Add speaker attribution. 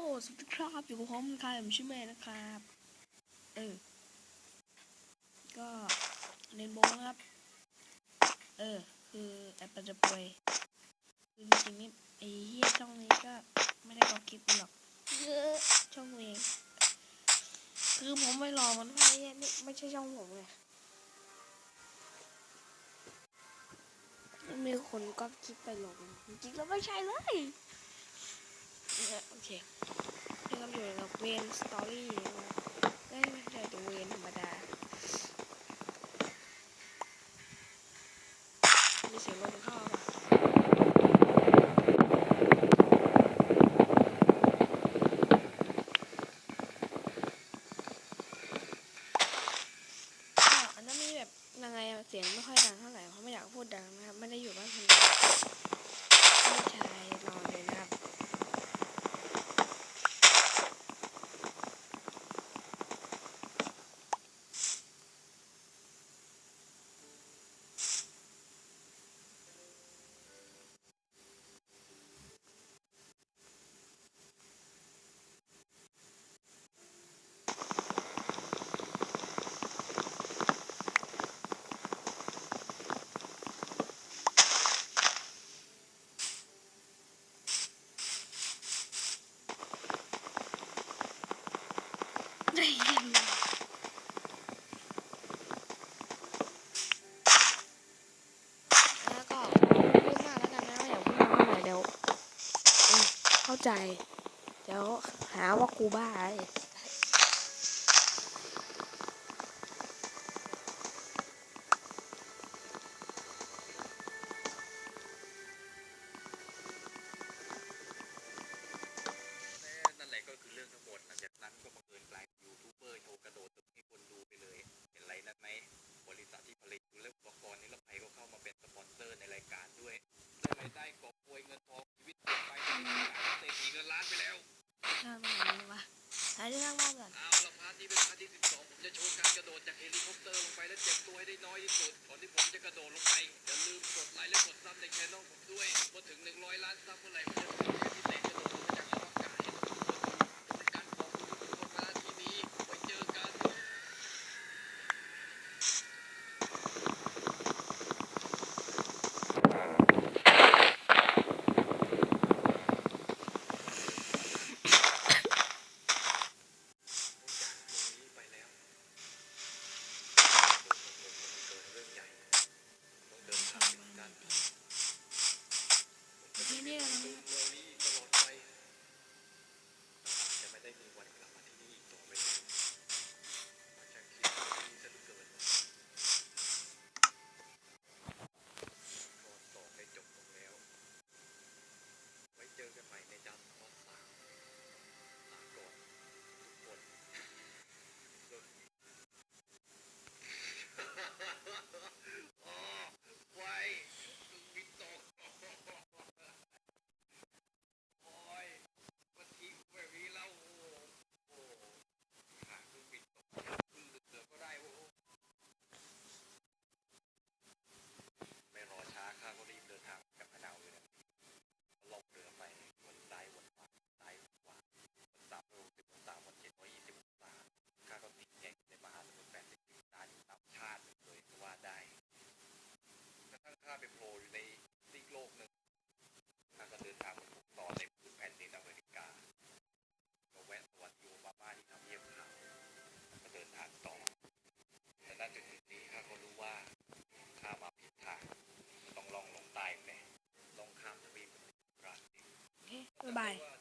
Speaker 1: โอ้สวัสดีครับอยู่กับผมคายผมชื่อแม่นะครับ เออ ก็เรนโบว์นครับ เออ คือแอปปัจจุบันคือจริงๆนี่ไอ้เหี้ยช่องนี้ก็ไม่ได้บอกคลิปหรอกเออช่องเองคือผมไม่รอมันว่าไอ้เหี้ยนี่ไม่ใช่ช่องผมไงมีคนก็คลิปไปลงจริงๆแล้วไม่ใช่เลย นี่ยโอเคนี่ก็อยู่กับเวนสตอรี่ได้ไม่ใช่ตัวเวนธรรมดา มีเสียงลมเข้ามาก็อันนั้นมีแบบยังไงเสียงไม่ค่อยดังเท่าไหร่เพราะไม่อยากพูดดังนะครับ ไม่ได้อยู่บ้านคนเดียวพี่ชายนอนเลยนะครับ ได้ยินแล้วก็พูดมากแล้วกันนะอย่าพูดมากเท่าไหร่เดี๋ยวอืม เข้าใจ เดี๋ยวหาว่ากูบ้าไอ้
Speaker 2: ข้ามไปไห
Speaker 1: นวะหาที่นั่งมากก่อน
Speaker 2: เอาละพาร์ทนี้เป็นพาร์ทที่12ผมจะโชว์การกระโดดจากเฮลิคอปเตอร์ลงไปและเจ็บตัวให้ได้น้อยที่สุดก่อนที่ผมจะกระโดดลงไปอย่าลืมกดไลค์และกดซับในช่องผมด้วยเมื่อถึง100ล้านซับเมื่อไหร่ผมจะมีพิเศษกระโดดลงมาจากอวกาศให้ทุกคนดูเป็นการขอบคุณทุกคนมาที่นี้ไว้เจอกัน นี้ไปแล้วเกิดเรื่องใหญ่ ต้องเดินทางไปกัน
Speaker 1: ที่